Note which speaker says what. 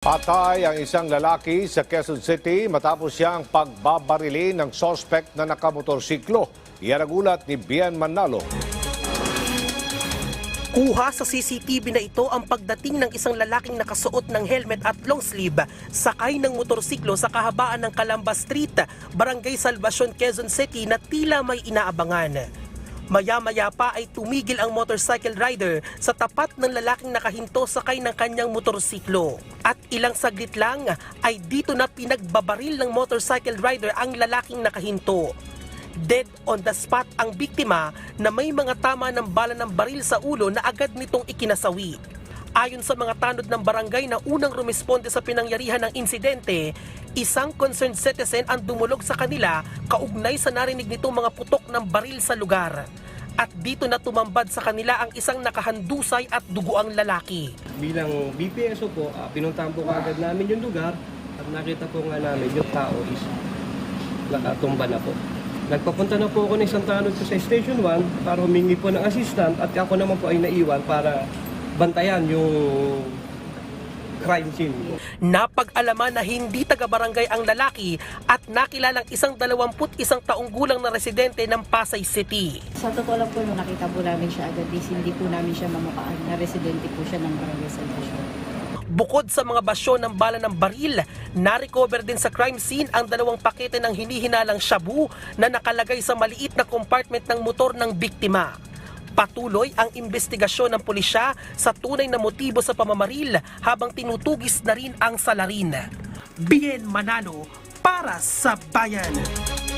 Speaker 1: Patay ang isang lalaki sa Quezon City matapos siyang pagbabarili ng sospek na nakamotorsiklo. Yan ang ulat ni Bian Manalo.
Speaker 2: Kuha sa CCTV na ito ang pagdating ng isang lalaking nakasuot ng helmet at long sleeve sakay ng motorsiklo sa kahabaan ng Calamba Street, Barangay Salvacion, Quezon City na tila may inaabangan. Maya-maya pa ay tumigil ang motorcycle rider sa tapat ng lalaking nakahinto sakay ng kanyang motorsiklo. At ilang saglit lang ay dito na pinagbabaril ng motorcycle rider ang lalaking nakahinto. Dead on the spot ang biktima na may mga tama ng bala ng baril sa ulo na agad nitong ikinasawi. Ayon sa mga tanod ng barangay na unang rumisponde sa pinangyarihan ng insidente, isang concerned citizen ang dumulog sa kanila kaugnay sa narinig nitong mga putok ng baril sa lugar. At dito na tumambad sa kanila ang isang nakahandusay at duguang lalaki.
Speaker 3: bilang BPSO po, ah, pinuntahan po kaagad namin yung lugar at nakita po nga namin yung tao is nakatumba na po. Nagpapunta na po ako ng isang tanod sa Station 1 para humingi po ng assistant at ako naman po ay naiwan para bantayan yung crime scene.
Speaker 2: Napag-alaman na hindi taga-barangay ang lalaki at nakilalang isang 21 taong gulang na residente ng Pasay City.
Speaker 4: Sa totoo lang po, nung nakita po namin siya agad, is hindi po namin siya mamukaan na residente po siya ng Barangay Salvation.
Speaker 2: Bukod sa mga basyo ng bala ng baril, na-recover din sa crime scene ang dalawang pakete ng hinihinalang shabu na nakalagay sa maliit na compartment ng motor ng biktima. Patuloy ang investigasyon ng pulisya sa tunay na motibo sa pamamaril habang tinutugis na rin ang salarin. Bien Manalo para sa bayan.